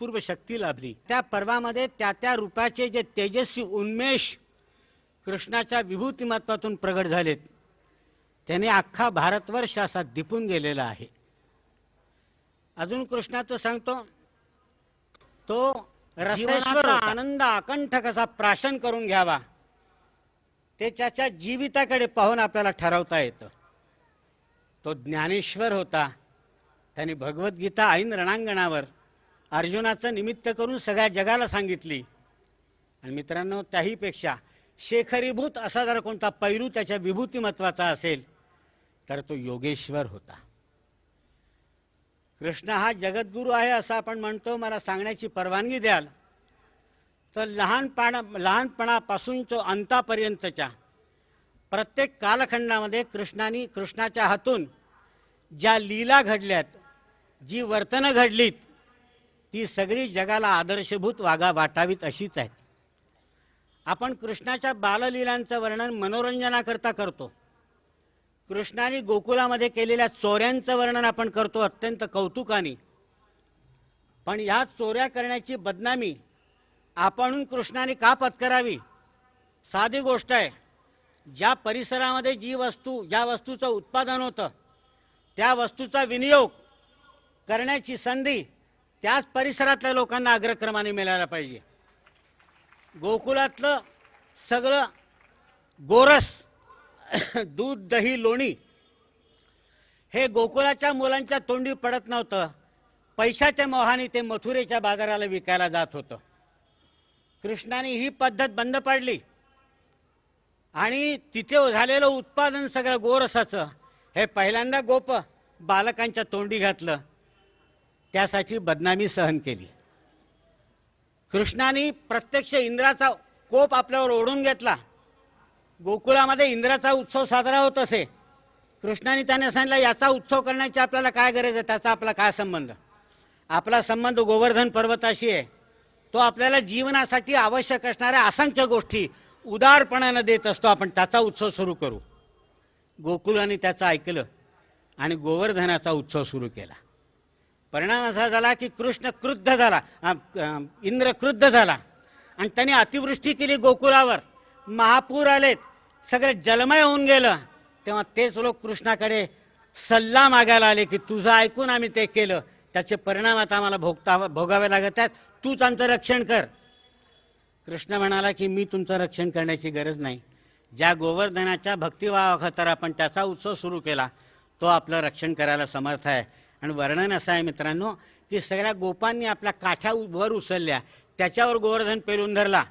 पूर्व शक्ती लाभली त्या पर्वामध्ये त्या त्या रूपाचे जे तेजस्वी उन्मेष कृष्णाच्या विभूतिमत्वातून प्रगट झालेत. त्याने अख्खा भारतवर्ष असा दिपून गेलेला आहे. अजून कृष्णाचं सांगतो तो रसेश्वर आनंद अकंठ कसा प्राशन करून घ्यावा ते त्याच्या जीविताकडे पाहून आपल्याला ठरवता येतं. तो ज्ञानेश्वर होता त्याने भगवद्गीता ऐन रणांगणावर अर्जुनाचं निमित्त करून सगळ्या जगाला सांगितली. आणि मित्रांनो त्याहीपेक्षा शेखरीभूत असा जर कोणता पैलू त्याच्या विभूतिमत्वाचा असेल तर तो योगेश्वर होता. कृष्ण हा जगद्गुरू आहे असं आपण म्हणतो मला सांगण्याची परवानगी द्याल. तर लहानपणा लहानपणापासून अंतापर्यंतच्या प्रत्येक कालखंडामध्ये कृष्णाने कृष्णाच्या हातून ज्या लीला घडल्यात जी वर्तनं घडलीत ती सगळी जगाला आदर्शभूत वागा वाटावीत अशीच आहेत. आपण कृष्णाच्या बाललीलांचं वर्णन मनोरंजनाकरता करतो. कृष्णाने गोकुळामध्ये केलेल्या चोऱ्यांचं वर्णन आपण करतो अत्यंत कौतुकाने. पण ह्या चोऱ्या करण्याची बदनामी आपण कृष्णाने का पत्करावी? साधी गोष्ट आहे ज्या परिसरामध्ये जी वस्तू ज्या वस्तूचं उत्पादन होतं त्या वस्तूचा विनियोग करण्याची संधी त्याच परिसरातल्या लोकांना अग्रक्रमाने मिळायला पाहिजे. गोकुळातलं सगळं गोरस दूध दही लोणी हे गोकुळाच्या मुलांच्या तोंडी पडत नव्हतं. पैशाच्या मोहाने ते मथुरेच्या बाजाराला विकायला जात होतं. कृष्णाने ही पद्धत बंद पाडली. आणि तिथे झालेलं उत्पादन सगळं गोरसाचं हे पहिल्यांदा गोप बालकांच्या तोंडी घातलं. त्यासाठी बदनामी सहन केली. कृष्णाने प्रत्यक्ष इंद्राचा कोप आपल्यावर ओढून घेतला. गोकुळामध्ये इंद्राचा उत्सव साजरा होत असे. कृष्णाने त्याने सांगितलं याचा उत्सव करण्याची आपल्याला काय गरज आहे? त्याचा आपला काय संबंध? आपला संबंध गोवर्धन पर्वताशी आहे. तो आपल्याला जीवनासाठी आवश्यक असणाऱ्या असंख्य गोष्टी उदारपणानं देत असतो. आपण त्याचा उत्सव सुरू करू. गोकुळाने त्याचं ऐकलं आणि गोवर्धनाचा उत्सव सुरू केला. परिणाम असा झाला की कृष्ण क्रुद्ध झाला इंद्र क्रुद्ध झाला. आणि त्याने अतिवृष्टी केली गोकुळावर. महापूर आलेत. सगळे जलमय होऊन गेलं. तेव्हा तेच लोक कृष्णाकडे सल्ला मागायला आले की तुझं ऐकून आम्ही ते केलं. त्याचे परिणाम आता आम्हाला भोगता भोगावे लागत आहेत. तूच आमचं रक्षण कर. कृष्ण म्हणाला की मी तुमचं रक्षण करण्याची गरज नाही. ज्या गोवर्धनाच्या भक्तिभावाखातर आपण त्याचा उत्सव सुरू केला. तो आपलं रक्षण करायला समर्थ आहे. आणि वर्णन असं आहे मित्रांनो की सगळ्या गोपांनी आपल्या काठ्या वर उचलल्या त्याच्यावर गोवर्धन पेलून धरला.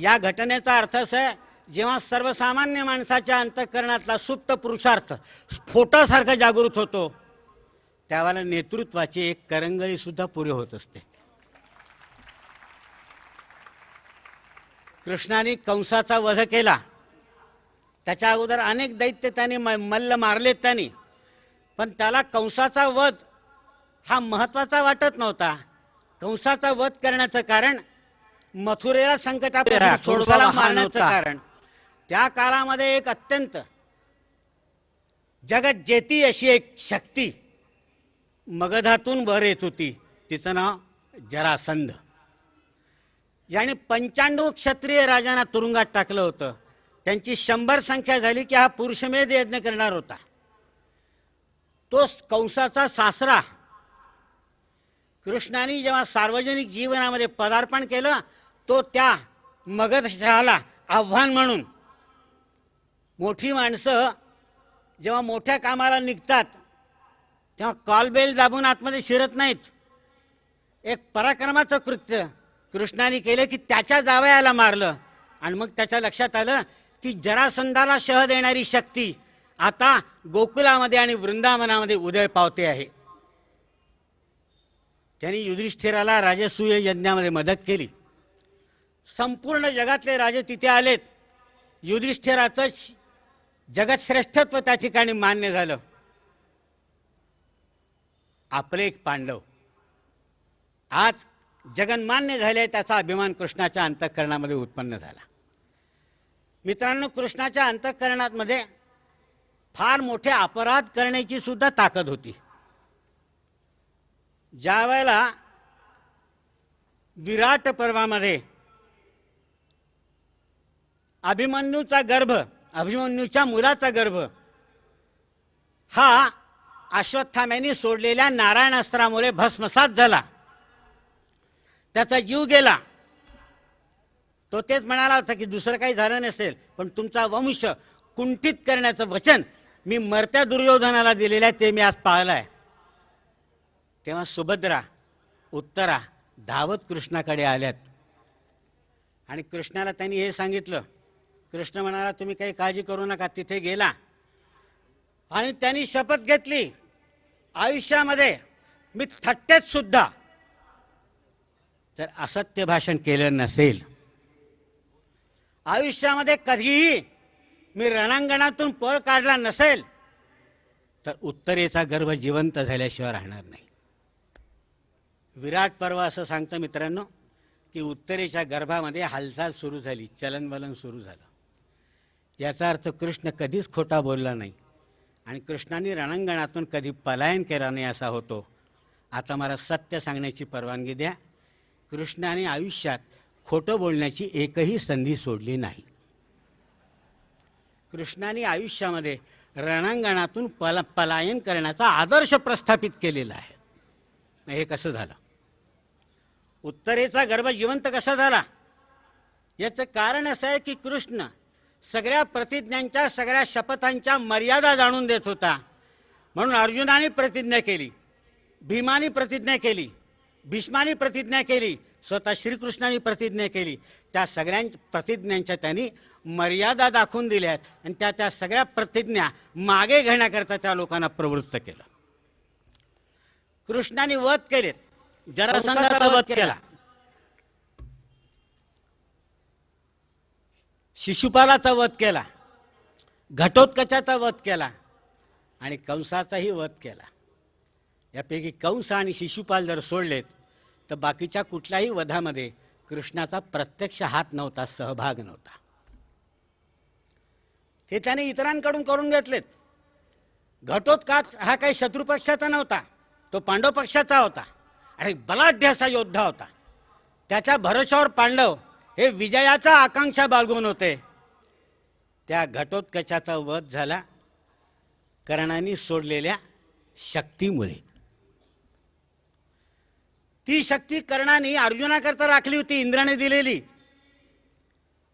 या घटनेचा अर्थ असा आहे जेव्हा सर्वसामान्य माणसाच्या अंतःकरणातला सुप्त पुरुषार्थ स्फोटासारखा जागृत होतो त्यावेळेला नेतृत्वाची एक करंगळीसुद्धा पुरे होत असते. कृष्णाने कंसाचा वध केला. त्याच्या अगोदर अनेक दैत्य त्याने म- मल्ल मारलेत त्यांनी. पण त्याला कंसाचा वध हा महत्त्वाचा वाटत नव्हता. कंसाचा वध करण्याचं कारण मथुरेला संकटापासून सोडवायला मारण्याचं कारण. त्या काळामध्ये एक अत्यंत जगत जेती अशी एक शक्ती मगधातून वर येत होती. तिचं नाव जरासंध. याने पंचाण्णव क्षत्रिय राजांना तुरुंगात टाकलं होतं. त्यांची शंभर संख्या झाली की हा पुरुषमेध यज्ञ करणार होता. तो कंसाचा सासरा. कृष्णाने जेव्हा सार्वजनिक जीवनामध्ये पदार्पण केलं तो त्या मगधशाला आव्हान म्हणून. मोठी माणसं जेव्हा मोठ्या कामाला निघतात तेव्हा कॉलबेल दाबून आतमध्ये शिरत नाहीत. एक पराक्रमाचं कृत्य कृष्णाने केलं की त्याच्या जावयाला मारलं. आणि मग त्याच्या लक्षात आलं की जरासंधाला शह देणारी शक्ती आता गोकुलामध्ये आणि वृंदावनामध्ये उदय पावते आहे. त्यांनी युधिष्ठिराला राजसूय यज्ञामध्ये मदत केली. संपूर्ण जगातले राजे तिथे आलेत. युधिष्ठिराचं श- जगतश्रेष्ठत्व त्या ठिकाणी मान्य झालं. आपले एक पांडव. आज जगन्मान्य झाले त्याचा अभिमान कृष्णाच्या अंतःकरणामध्ये उत्पन्न झाला. मित्रांनो कृष्णाच्या अंतःकरणामध्ये फार मोठे अपराध करण्याची सुद्धा ताकद होती. ज्या वेळेला विराट पर्वामध्ये अभिमन्यूचा गर्भ अभिमन्यूच्या मुलाचा गर्भ हा अश्वत्थाम्याने सोडलेल्या नारायणास्त्रामुळे भस्मसात झाला. त्याचा जीव गेला. तो तेच म्हणाला होता की दुसरं काही झालं नसेल पण तुमचा वंश कुंठित करण्याचं वचन मी मरत्या दुर्योधनाला दिलेलं आहे ते मी आज पाळलं आहे तेव्हा सुभद्रा उत्तरा धावत कृष्णाकडे आल्यात. आणि कृष्णाला त्यांनी हे सांगितलं कृष्ण म्हणाला तुम्ही काही काळजी करू नका तिथे गेला. आणि त्यांनी शपथ घेतली. आयुष्यामध्ये मी थट्टेत सुद्धा जर असत्य भाषण केलं नसेल. आयुष्यामध्ये कधीही मी रणांगणातून पळ काढला नसेल तर उत्तरेचा गर्भ जिवंत झाल्याशिवाय राहणार नाही. विराट पर्व असं सांगतं मित्रांनो की उत्तरेच्या गर्भामध्ये हालचाल सुरू झाली चलनवलन सुरू झालं. याचा अर्थ कृष्ण कधीच खोटा बोलला नाही आणि कृष्णाने रणांगणातून कधी पलायन केला नाही असा होतो. आता मला सत्य सांगण्याची परवानगी द्या. कृष्णाने आयुष्यात खोटं बोलण्याची एकही संधी सोडली नाही. कृष्णाने आयुष्यामध्ये रणांगणातून पला पलायन करण्याचा आदर्श प्रस्थापित केलेला आहे. हे कसं झालं? उत्तरेचा गर्भ जिवंत कसा झाला? याचं कारण असं आहे की कृष्ण सगळ्या प्रतिज्ञांच्या सगळ्या शपथांच्या मर्यादा जाणून देत होता. म्हणून अर्जुनाने प्रतिज्ञा केली भीमाने प्रतिज्ञा केली भीष्माने प्रतिज्ञा केली स्वतः श्रीकृष्णाने प्रतिज्ञा केली. त्या सगळ्यां प्रतिज्ञांच्या त्यांनी मर्यादा दाखवून दिल्या आहेत. आणि त्या त्या सगळ्या प्रतिज्ञा मागे घेण्याकरता त्या लोकांना प्रवृत्त केलं. कृष्णाने वध केलेत. जरासंधाचा वध केला. शिशुपालाचा वध केला. घटोत्कचाचा वध केला. आणि कंसाचाही वध केला. यापैकी कंस आणि शिशुपाल जर सोडलेत तर बाकीच्या कुठल्याही वधामध्ये कृष्णाचा प्रत्यक्ष हात नव्हता सहभाग नव्हता. ते त्याने इतरांकडून करून घेतलेत. घटोत्काच हा काही शत्रू पक्षाचा नव्हता तो पांडव पक्षाचा होता आणि बलाढ्य असा योद्धा होता. त्याच्या भरोशावर पांडव हे विजयाचा आकांक्षा बाळगून होते. त्या घटोत्कचाचा वध झाला कर्णाने सोडलेल्या शक्तीमुळे. ती शक्ती कर्णाने अर्जुनाकरता राखली होती इंद्राने दिलेली.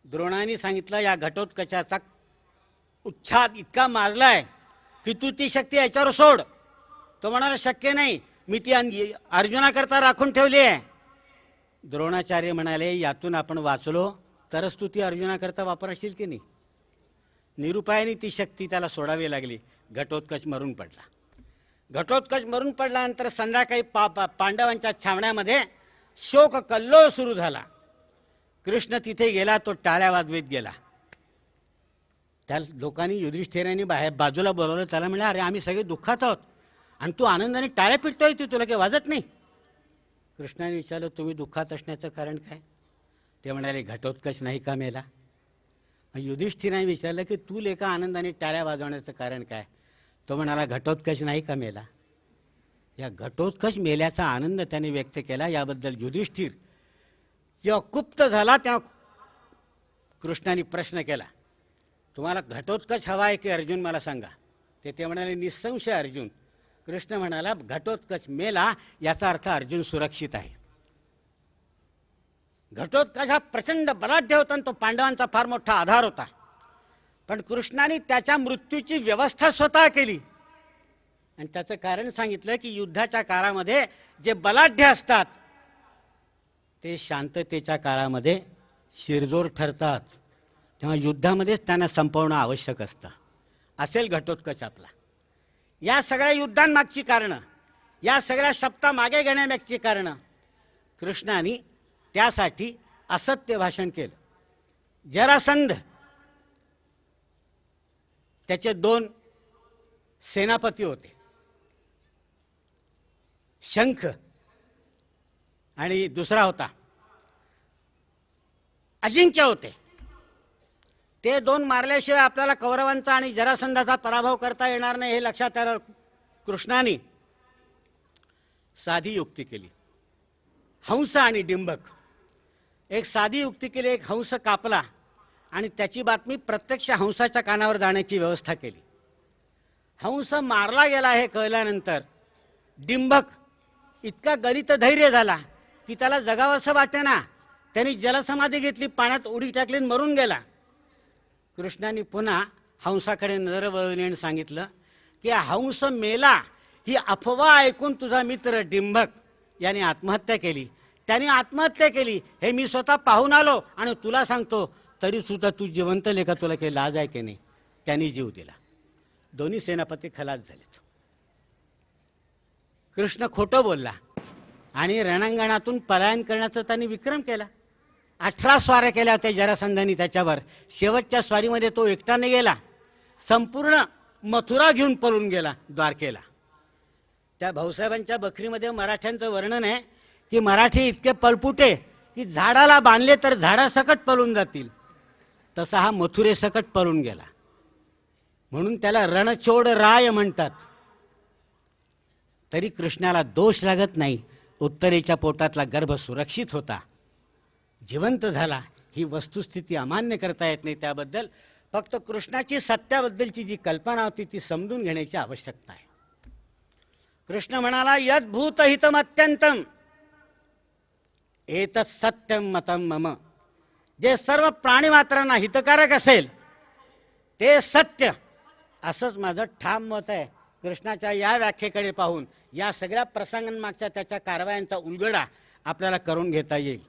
द्रोणाने सांगितलं या घटोत्कचाचा उच्छाद इतका माजलाय की तू ती शक्ती याच्यावर सोड. तो म्हणाला शक्य नाही मी ती अर्जुनाकरता राखून ठेवली आहे. द्रोणाचार्य म्हणाले यातून आपण वाचलो तरच तू ती अर्जुनाकरता वापरशील की नाही? निरुपायाने ती शक्ती त्याला सोडावी लागली. घटोत्कच मरून पडला. घटोत्कच मरून पडल्यानंतर संध्याकाळी पा पा पांडवांच्या छावण्यामध्ये शोक कल्लोळ सुरू झाला. कृष्ण तिथे गेला तो टाळ्या वाजवीत गेला. त्या लोकांनी युधिष्ठिरांनी बाहेर बाजूला बोलवलं त्याला म्हणलं अरे आम्ही सगळे दुःखात आहोत. आणि तू आनंदाने टाळ्या पिटतोय तू तुला काही वाजत नाही. कृष्णाने विचारलं तुम्ही दुःखात असण्याचं कारण काय? ते म्हणाले घटोत्कच नाही का मेला? युधिष्ठिराने विचारलं की तू लेखा आनंदाने टाळ्या वाजवण्याचं कारण काय? तो म्हणाला घटोत्कच नाही का मेला? या घटोत्कच मेल्याचा आनंद त्याने व्यक्त केला. याबद्दल युधिष्ठिर जेव्हा कुप्त झाला तेव्हा कृष्णाने प्रश्न केला तुम्हाला घटोत्कच हवा आहे की अर्जुन? मला सांगा. ते ते म्हणाले निसंशय अर्जुन. कृष्ण म्हणाला घटोत्कच मेला याचा अर्थ अर्जुन सुरक्षित आहे. घटोत्कच हा प्रचंड बलाढ्य होता आणि तो पांडवांचा फार मोठा आधार होता. पण कृष्णाने त्याच्या मृत्यूची व्यवस्था स्वतः केली. आणि त्याचं कारण सांगितलं की युद्धाच्या काळामध्ये जे बलाढ्य असतात ते शांततेच्या काळामध्ये शिरजोर ठरतात. तेव्हा युद्धामध्येच त्यांना संपवणं आवश्यक असतं. असेल घटोत्कच आपला. या सगळ्या युद्धांमागची कारणं या सगळ्या शब्दा मागे घेण्यामागची कारणं कृष्णाने त्यासाठी असत्य भाषण केलं. जरासंध त्याचे दोन सेनापती होते. शंख आणि दुसरा होता. अजिंक्य होते. ते दोन मारल्याशिवाय आपल्याला कौरवांचा आणि जरासंधाचा पराभव करता येणार नाही हे लक्षात आलं. कृष्णाने साधी युक्ती केली. हंस आणि डिंबक. एक साधी युक्ती केली एक हंस कापला. आणि त्याची बातमी प्रत्यक्ष हंसाच्या कानावर जाण्याची व्यवस्था केली. हंस मारला गेला हे कळल्यानंतर डिंबक इतका गलित धैर्य झाला की त्याला जगावंसं वाटे ना त्यांनी जलसमाधी घेतली पाण्यात उडी टाकली आणि मरून गेला. कृष्णाने पुन्हा हंसाकडे नजर वळवली आणि सांगितलं की हंस मेला ही अफवा ऐकून तुझा मित्र डिंबक याने आत्महत्या केली. त्याने आत्महत्या केली. हे मी स्वतः पाहून आलो आणि तुला सांगतो तरी सुद्धा तू जिवंत लेखा तुला काही लाज आहे की नाही? त्यांनी जीव दिला. दोन्ही सेनापती खलास झालेत. कृष्ण खोटं बोलला आणि रणांगणातून पलायन करण्याचा त्यांनी विक्रम केला. अठरा स्वाऱ्या केल्या होत्या जरासंधानी त्याच्यावर. शेवटच्या स्वारीमध्ये तो एकट्याने गेला. संपूर्ण मथुरा घेऊन पळून गेला द्वारकेला. त्या भाऊसाहेबांच्या बकरीमध्ये मराठ्यांचं वर्णन आहे की मराठी इतके पळपुटे की झाडाला बांधले तर झाडासकट पळून जातील. तसा हा मथुरेसकट पळून गेला. म्हणून त्याला रणचोड राय म्हणतात. तरी कृष्णाला दोष लागत नाही. उत्तरेच्या पोटातला गर्भ सुरक्षित होता. जिवंत झाला. ही वस्तुस्थिती अमान्य करता येत नाही त्याबद्दल. फक्त कृष्णाची सत्याबद्दलची जी कल्पना होती ती समजून घेण्याची आवश्यकता आहे. कृष्ण म्हणाला यद्भूत हितम अत्यंतम एतत् सत्यम मतम मम. जे सर्व प्राणीमात्रांना हितकारक असेल ते सत्य असंच माझं ठाम मत आहे. कृष्णाच्या या व्याख्येकडे पाहून या सगळ्या प्रसंगांमागच्या त्याच्या कारवायांचा उलगडा आपल्याला करून घेता येईल.